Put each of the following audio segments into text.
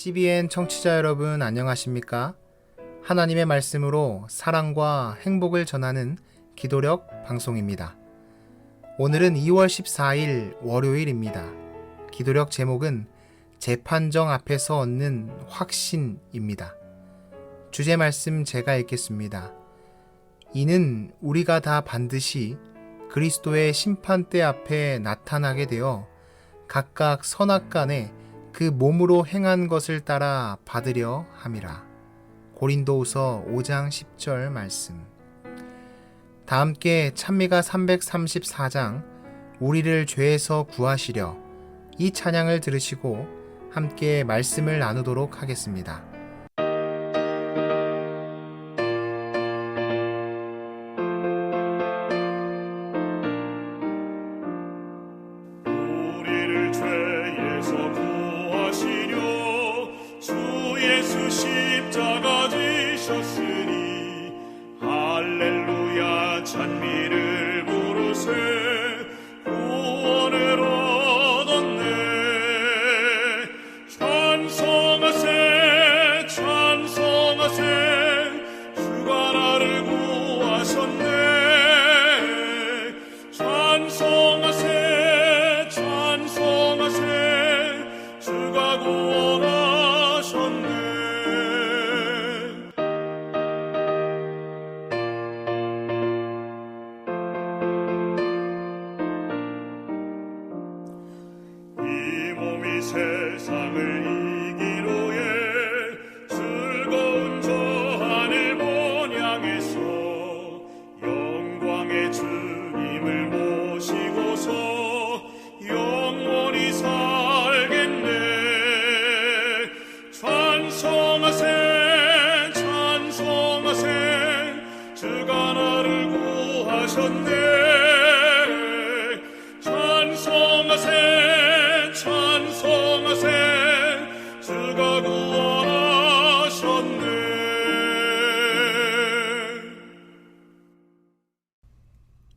CBN 청취자 여러분 안녕하십니까? 하나님의 말씀으로 사랑과 행복을 전하는 기도력 방송입니다. 오늘은 2월 14일 월요일입니다. 기도력 제목은 재판정 앞에서 얻는 확신입니다. 주제 말씀 제가 읽겠습니다. 이는 우리가 다 반드시 그리스도의 심판대 앞에 나타나게 되어 각각 선악 간에 그 몸으로 행한 것을 따라 받으려 함이라. 고린도후서 5장 10절 말씀. 다 함께 찬미가 334장 우리를 죄에서 구하시려 이 찬양을 들으시고 함께 말씀을 나누도록 하겠습니다. 십자가 지셨으니 할렐루야 찬미를 부르세. 구원을 얻었네. 찬송하세 찬송하세. 주가 나를 구하셨네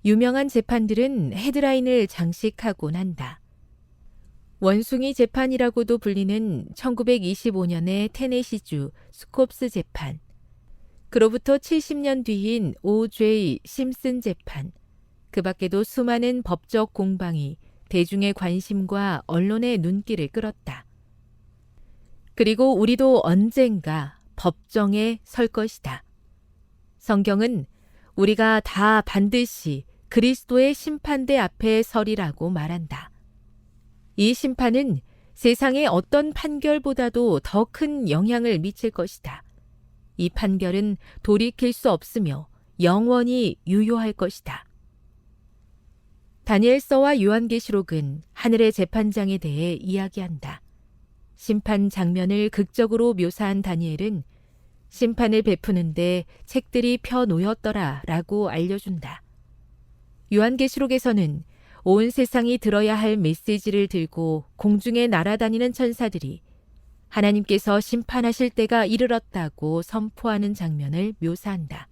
유명한 재판들은 헤드라인을 장식하곤 한다. 원숭이 재판이라고도 불리는 1925년의 테네시주 스콥스 재판. 그로부터 70년 뒤인 O.J. 심슨 재판. 그 밖에도 수많은 법적 공방이 대중의 관심과 언론의 눈길을 끌었다. 그리고 우리도 언젠가 법정에 설 것이다. 성경은 우리가 다 반드시 그리스도의 심판대 앞에 서리라고 말한다. 이 심판은 세상의 어떤 판결보다도 더 큰 영향을 미칠 것이다. 이 판결은 돌이킬 수 없으며 영원히 유효할 것이다. 다니엘서와 요한계시록은 하늘의 재판장에 대해 이야기한다. 심판 장면을 극적으로 묘사한 다니엘은 심판을 베푸는데 책들이 펴 놓였더라 라고 알려준다. 요한계시록에서는 온 세상이 들어야 할 메시지를 들고 공중에 날아다니는 천사들이 하나님께서 심판하실 때가 이르렀다고 선포하는 장면을 묘사한다.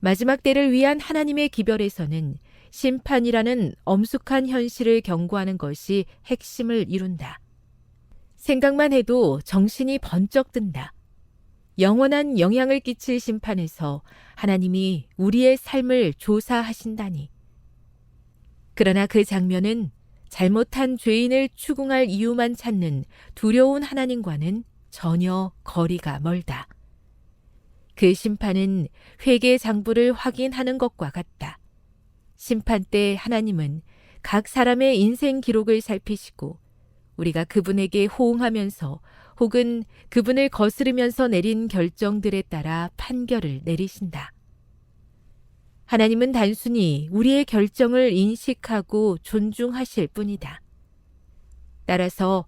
마지막 때를 위한 하나님의 기별에서는 심판이라는 엄숙한 현실을 경고하는 것이 핵심을 이룬다. 생각만 해도 정신이 번쩍 든다. 영원한 영향을 끼칠 심판에서 하나님이 우리의 삶을 조사하신다니. 그러나 그 장면은 잘못한 죄인을 추궁할 이유만 찾는 두려운 하나님과는 전혀 거리가 멀다. 그 심판은 회개 장부를 확인하는 것과 같다. 심판 때 하나님은 각 사람의 인생 기록을 살피시고 우리가 그분에게 호응하면서 혹은 그분을 거스르면서 내린 결정들에 따라 판결을 내리신다. 하나님은 단순히 우리의 결정을 인식하고 존중하실 뿐이다. 따라서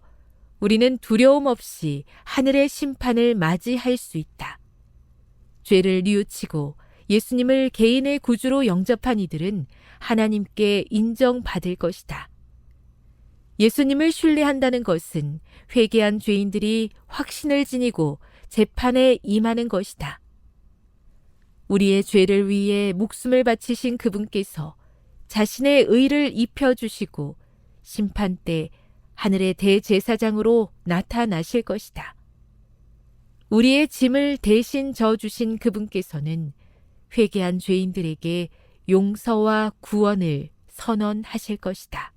우리는 두려움 없이 하늘의 심판을 맞이할 수 있다. 죄를 뉘우치고 예수님을 개인의 구주로 영접한 이들은 하나님께 인정받을 것이다. 예수님을 신뢰한다는 것은 회개한 죄인들이 확신을 지니고 재판에 임하는 것이다. 우리의 죄를 위해 목숨을 바치신 그분께서 자신의 의를 입혀주시고 심판 때 하늘의 대제사장으로 나타나실 것이다. 우리의 짐을 대신 져주신 그분께서는 회개한 죄인들에게 용서와 구원을 선언하실 것이다.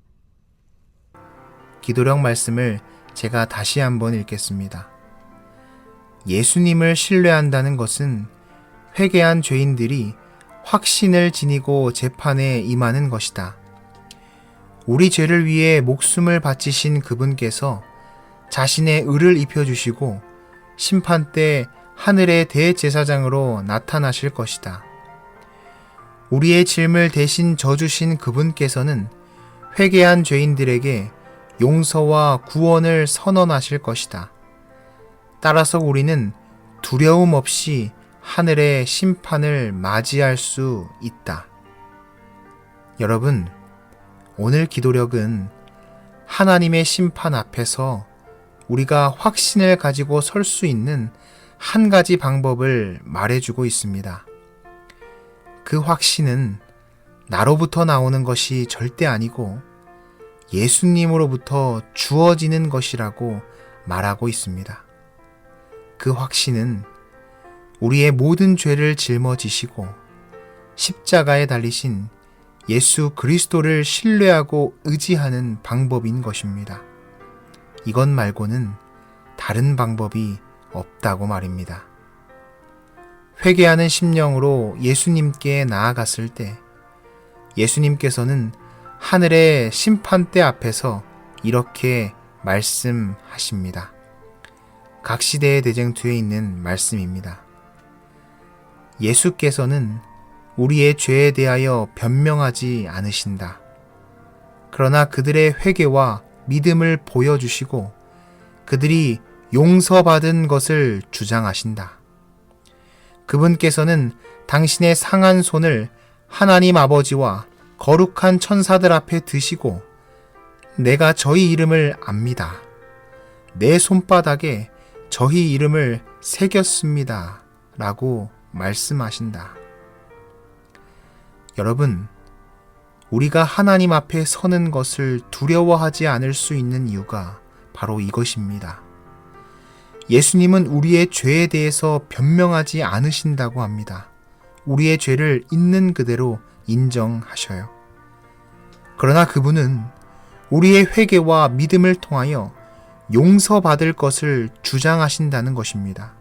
기도력 말씀을 제가 다시 한번 읽겠습니다. 예수님을 신뢰한다는 것은 회개한 죄인들이 확신을 지니고 재판에 임하는 것이다. 우리 죄를 위해 목숨을 바치신 그분께서 자신의 의를 입혀주시고 심판 때 하늘의 대제사장으로 나타나실 것이다. 우리의 짐을 대신 져주신 그분께서는 회개한 죄인들에게 용서와 구원을 선언하실 것이다. 따라서 우리는 두려움 없이 하늘의 심판을 맞이할 수 있다. 여러분, 오늘 기도력은 하나님의 심판 앞에서 우리가 확신을 가지고 설 수 있는 한 가지 방법을 말해주고 있습니다. 그 확신은 나로부터 나오는 것이 절대 아니고 예수님으로부터 주어지는 것이라고 말하고 있습니다. 그 확신은 우리의 모든 죄를 짊어지시고 십자가에 달리신 예수 그리스도를 신뢰하고 의지하는 방법인 것입니다. 이것 말고는 다른 방법이 없다고 말입니다. 회개하는 심령으로 예수님께 나아갔을 때 예수님께서는 하늘의 심판대 앞에서 이렇게 말씀하십니다. 각 시대의 대쟁투에 있는 말씀입니다. 예수께서는 우리의 죄에 대하여 변명하지 않으신다. 그러나 그들의 회개와 믿음을 보여주시고 그들이 용서받은 것을 주장하신다. 그분께서는 당신의 상한 손을 하나님 아버지와 거룩한 천사들 앞에 드시고 내가 저희 이름을 압니다. 내 손바닥에 저희 이름을 새겼습니다. 라고 말씀하신다. 여러분, 우리가 하나님 앞에 서는 것을 두려워하지 않을 수 있는 이유가 바로 이것입니다. 예수님은 우리의 죄에 대해서 변명하지 않으신다고 합니다. 우리의 죄를 있는 그대로 인정하셔요. 그러나 그분은 우리의 회개와 믿음을 통하여 용서받을 것을 주장하신다는 것입니다.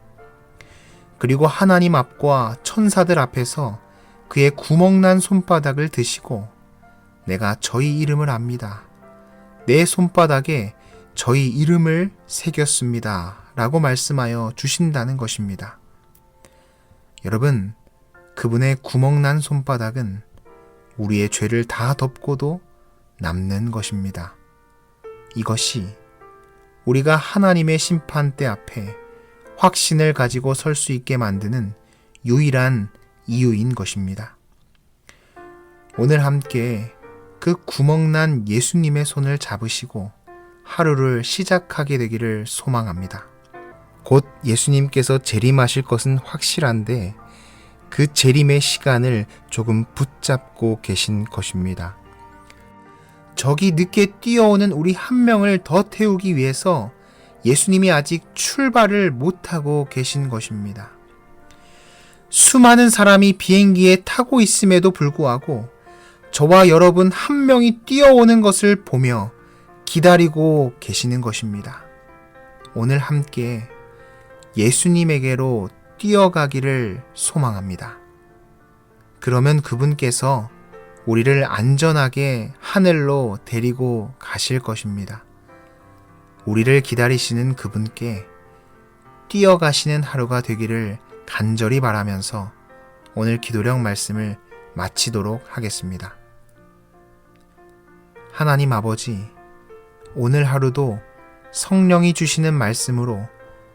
그리고 하나님 앞과 천사들 앞에서 그의 구멍난 손바닥을 드시고 내가 저희 이름을 압니다. 내 손바닥에 저희 이름을 새겼습니다. 라고 말씀하여 주신다는 것입니다. 여러분, 그분의 구멍난 손바닥은 우리의 죄를 다 덮고도 남는 것입니다. 이것이 우리가 하나님의 심판대 앞에 확신을 가지고 설 수 있게 만드는 유일한 이유인 것입니다. 오늘 함께 그 구멍난 예수님의 손을 잡으시고 하루를 시작하게 되기를 소망합니다. 곧 예수님께서 재림하실 것은 확실한데 그 재림의 시간을 조금 붙잡고 계신 것입니다. 저기 늦게 뛰어오는 우리 한 명을 더 태우기 위해서 예수님이 아직 출발을 못하고 계신 것입니다. 수많은 사람이 비행기에 타고 있음에도 불구하고 저와 여러분 한 명이 뛰어오는 것을 보며 기다리고 계시는 것입니다. 오늘 함께 예수님에게로 뛰어가기를 소망합니다. 그러면 그분께서 우리를 안전하게 하늘로 데리고 가실 것입니다. 우리를 기다리시는 그분께 뛰어가시는 하루가 되기를 간절히 바라면서 오늘 기도력 말씀을 마치도록 하겠습니다. 하나님 아버지, 오늘 하루도 성령이 주시는 말씀으로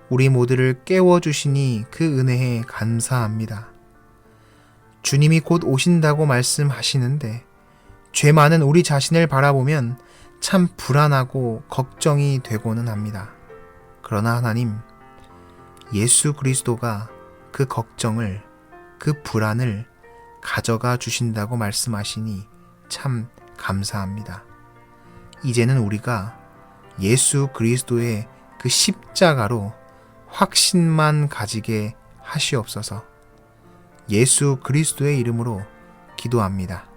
우리 모두를 깨워주시니 그 은혜에 감사합니다. 주님이 곧 오신다고 말씀하시는데 죄 많은 우리 자신을 바라보면 참 불안하고 걱정이 되고는 합니다. 그러나 하나님, 예수 그리스도가 그 걱정을, 그 불안을 가져가 주신다고 말씀하시니 참 감사합니다. 이제는 우리가 예수 그리스도의 그 십자가로 확신만 가지게 하시옵소서. 예수 그리스도의 이름으로 기도합니다.